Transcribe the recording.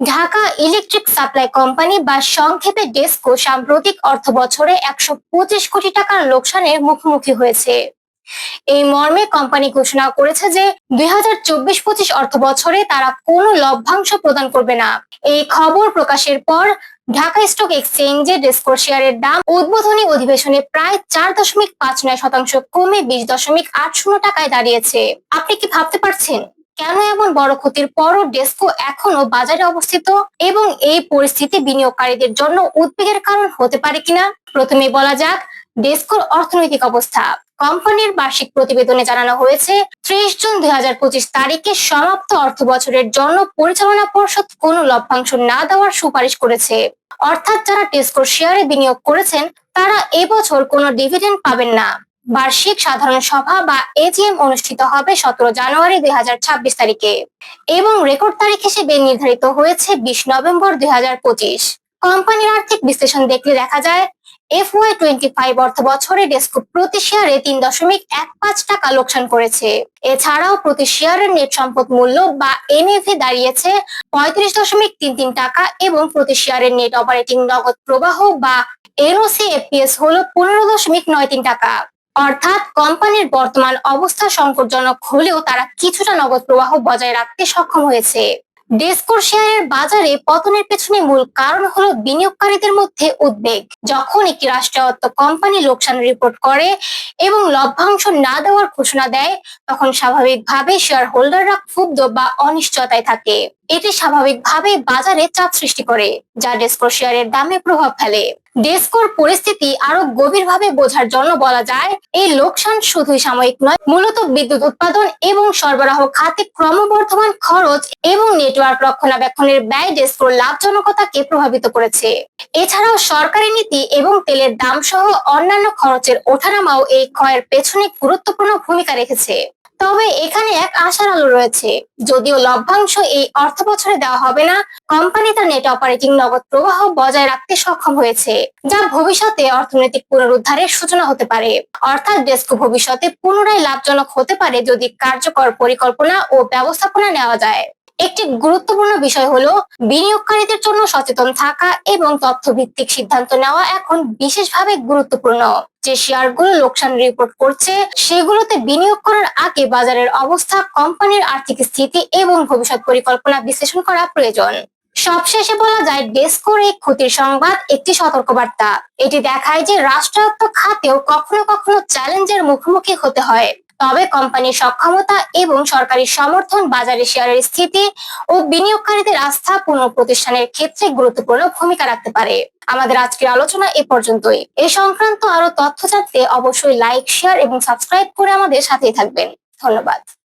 Dhaka electric supply company বা সংক্ষেপে ডেস্কো সাম্প্রতিক অর্থ বছরে একশো পঁচিশ কোটি টাকার লোকসানের মুখোমুখি হয়েছে। এই মর্মে কোম্পানি ঘোষণা করেছে যে দুই হাজার চব্বিশ পঁচিশ অর্থ বছরে তারা কোনো লভ্যাংশ প্রদান করবে না। এই খবর প্রকাশের পর ঢাকা স্টক এক্সচেঞ্জে ডেস্কোর শেয়ারের দাম উদ্বোধনী অধিবেশনে প্রায় চার দশমিক পাঁচ নয় শতাংশ কমে বিশ দশমিক আট শূন্য টাকায় দাঁড়িয়েছে। আপনি কি ভাবতে পারছেন? কেন এমন বড় ক্ষতির পরও ডেস্কো এখনও বাজারে অবস্থিত? এবং এই পরিস্থিতি বিনিয়োগকারীদের জন্য উদ্বেগের কারণ হতে পারে কিনা? প্রথমে বলা যাক, ডেস্কোর অর্থনৈতিক অবস্থা। কোম্পানির বার্ষিক প্রতিবেদনে জানানো হয়েছে, ত্রিশ জুন দুই হাজার পঁচিশ তারিখে সমাপ্ত অর্থ বছরের জন্য পরিচালনা পর্ষদ কোনো লভ্যাংশ না দেওয়ার সুপারিশ করেছে। অর্থাৎ যারা টেস্কোর শেয়ারে বিনিয়োগ করেছেন, তারা এবছর কোনো ডিভিডেন্ড পাবেন না। বার্ষিক সাধারণ সভা বা এজিএম অনুষ্ঠিত হবে সতেরো জানুয়ারি দুই তারিখে এবং রেকর্ড তারিখ হিসেবে নির্ধারিত হয়েছে বিশ নভেম্বর দুই কোম্পানির আর্থিক বিশ্লেষণ দেখলে দেখা যায় এফ ওয়াই টোয়েন্টি ফাইভ অর্থ বছরে ডেস্কো প্রতি শেয়ারে তিন দশমিক এক পাঁচ টাকা লোকসান করেছে। এছাড়াও প্রতি শেয়ারের নেট সম্পদ মূল্য বা এনএভি দাঁড়িয়েছে পঁয়ত্রিশ দশমিক তিন তিন টাকা এবং প্রতি শেয়ারের নেট অপারেটিং নগদ প্রবাহ বা এনওসি এফপিএস হলো পনেরো দশমিক নয় তিন টাকা। অর্থাৎ কোম্পানির বর্তমান অবস্থা সংকটজনক হলেও তারা কিছুটা নগদ প্রবাহ বজায় রাখতে সক্ষম হয়েছে। ডেস্কোর শেয়ারের বাজারে পতনের পেছনে মূল কারণ হলো বিনিয়োগকারীদের মধ্যে উদ্বেগ। যখন একটি রাষ্ট্রায়ত্ত কোম্পানি লোকসান রিপোর্ট করে এবং লভ্যাংশ না দেওয়ার ঘোষণা দেয়, তখন স্বাভাবিকভাবে শেয়ার হোল্ডাররা ক্ষুব্ধ বা অনিশ্চয়তায় থাকে। এটি স্বাভাবিকভাবে বাজারে চাপ সৃষ্টি করে, যা ডেস্কোর শেয়ারের দামে প্রভাব ফেলে। ডেস্কোর পরিস্থিতি আরও গভীরভাবে বোঝার জন্য বলা যায়, এই লোকসান শুধুই সাময়িক নয়, মূলত বিদ্যুৎ উৎপাদন এবং সরবরাহ, খাতে ক্রমবর্ধমান খরচ এবং নেটওয়ার্ক রক্ষণাবেক্ষণের ব্যয় ডেস্কোর লাভজনকতাকে প্রভাবিত করেছে। এছাড়াও সরকারি নীতি এবং তেলের দাম সহ অন্যান্য খরচের ওঠানামাও এই ক্ষয়ের পেছনে গুরুত্বপূর্ণ ভূমিকা রেখেছে। তবে এখানে এক আশার আলো রয়েছে। যদিও লভ্যাংশ এই অর্থ বছরে দেওয়া হবে না, কোম্পানি তার নেট অপারেটিং নগদ প্রবাহ বজায় রাখতে সক্ষম হয়েছে, যা ভবিষ্যতে অর্থনৈতিক পুনরুদ্ধারের সূচনা হতে পারে। অর্থাৎ ডেস্ক ভবিষ্যতে পুনরায় লাভজনক হতে পারে যদি কার্যকর পরিকল্পনা ও ব্যবস্থাপনা নেওয়া যায়। একটি গুরুত্বপূর্ণ বিষয় হলো বিনিয়োগকারীদের জন্য সচেতন থাকা এবং তথ্য ভিত্তিক সিদ্ধান্ত নেওয়া এখন বিশেষভাবে গুরুত্বপূর্ণ। যে শেয়ারগুলো লোকসান রিপোর্ট করছে, সেগুলোতে বিনিয়োগ করার আগে বাজারের অবস্থা, কোম্পানির আর্থিক স্থিতি এবং ভবিষ্যৎ পরিকল্পনা বিশ্লেষণ করা প্রয়োজন। সবশেষে বলা যায় ডেস্কোর এই ক্ষতির সংবাদ, একটি সতর্কবার্তা। এটি দেখায় যে রাষ্ট্রায়ত্ত খাতেও কখনো কখনো চ্যালেঞ্জের মুখোমুখি হতে হয়। তবে কোম্পানির সক্ষমতা এবং সরকারি সমর্থন বাজারে শেয়ারের স্থিতি ও বিনিয়োগকারীদের আস্থা পুনঃপ্রতিষ্ঠানের ক্ষেত্রে গুরুত্বপূর্ণ ভূমিকা রাখতে পারে। আমাদের আজকের আলোচনা এ পর্যন্তই। এ সংক্রান্ত আরও তথ্য জানতে অবশ্যই লাইক শেয়ার এবং সাবস্ক্রাইব করে আমাদের সাথেই থাকবেন। ধন্যবাদ।